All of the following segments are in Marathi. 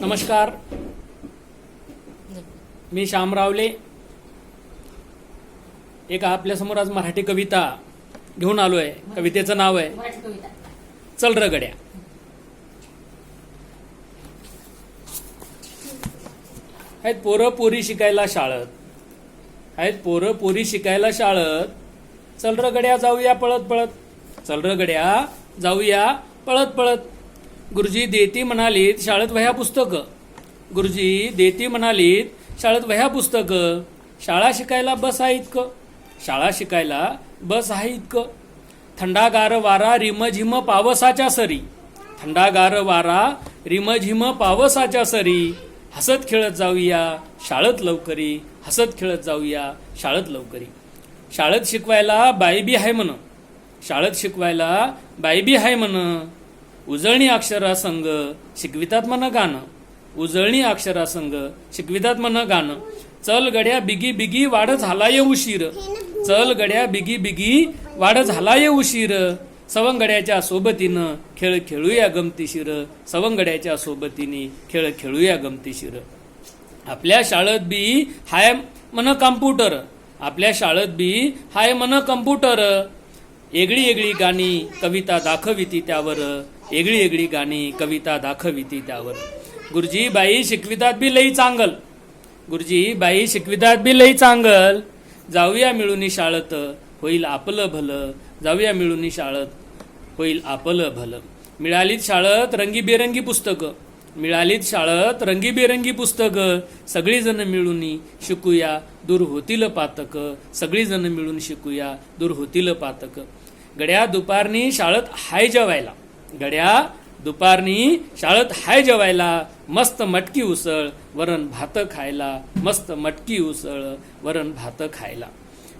नमस्कार. मी श्यामरावले एक आपल्यासमोर आज मराठी कविता घेऊन आलो आहे कवितेचं नाव आहे. चल र गड्या. आहेत पोरं पोरी शिकायला शाळत. आहेत पोरं पोरी शिकायला शाळत. चल र गड्या जाऊया पळत पळत. चल र गड्या जाऊया पळत पळत. गुरुजी देती म्हणालीत शाळेत वह्या पुस्तकं. गुरुजी देती म्हणालीत शाळेत वह्या पुस्तकं. शाळा शिकायला बस आहे इतकं. शाळा शिकायला बस आहे इतकं. थंडागार वारा रिमझिम पावसाच्या सरी. थंडागार वारा रिमझिम पावसाच्या सरी. हसत खेळत जाऊया शाळेत लवकरी. हसत खेळत जाऊया शाळेत लवकरी. शाळेत शिकवायला बाई बी आहे म्हण. शाळेत शिकवायला बाई बी आहे म्हण. उजळणी अक्षरासंग शिकवितात म्हण गाणं. उजळणी अक्षरासंग शिकवितात म्हण गाणं. चल गड्या बिगी बिगी वाढ झाला ये उशीर. चल गड्या बिगी बिगी वाढ झाला ये उशीर. सवंगड्याच्या सोबतीनं खेळ खेळूया गमतीशीर. सवंगड्याच्या सोबतीने खेळ खेळूया गमतीशीर. आपल्या शाळेत बी हाय मन कम्प्युटर. आपल्या शाळेत बी हाय मन कम्प्युटर. एगळी एगळी गाणी कविता दाखविती त्यावर एगळी एगळी गाणी कविता दाखविती त्यावर. गुरुजी बाई शिकवितात बी लई चांगल. गुरुजी बाई शिकवितात बी लई चांगल. जाऊया मिळून शाळत होईल आपलं भलं. जाऊया मिळून शाळत होईल आपलं भलं. मिळालीत शाळेत रंगीबेरंगी पुस्तकं. मिळालीत शाळेत रंगीबेरंगी पुस्तकं सगळीजण मिळून शिकूया दूर होतील पातक. सगळीजण मिळून शिकूया दूर होतील पातक. गड्या दुपारनी शाळेत हाय जेवायला. गड्या दुपारनी शाळेत हाय जेवायला. मस्त मटकी उसळ वरण भात खायला. मस्त मटकी उसळ वरण भात खायला.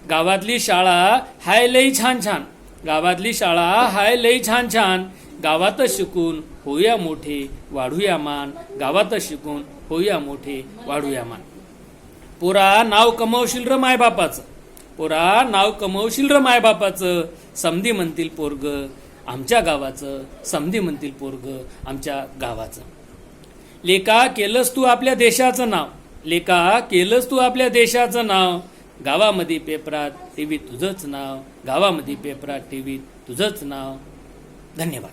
गावातली शाळा हाय लई छान छान. गावातली शाळा हाय लई छान छान. गावातच शिकून होऊया मोठे वाढूया मान. गावातच शिकून होऊया मोठे वाढूया मान. पोरा नाव कमवशील र मायबापाचं. पोरा नाव कमवशील र मायबापाचं. समधी म्हणतील पोरग आमच्या गावाचं. समधी म्हणतील पोरग आमच्या गावाचं. लेका केलंस तू आपल्या देशाचं नाव. लेका केलंस तू आपल्या देशाचं नाव. गावामध्ये पेपरात टीव्हीत तुझंच नाव. गावामध्ये पेपरात टीव्हीत तुझंच नाव. धन्यवाद.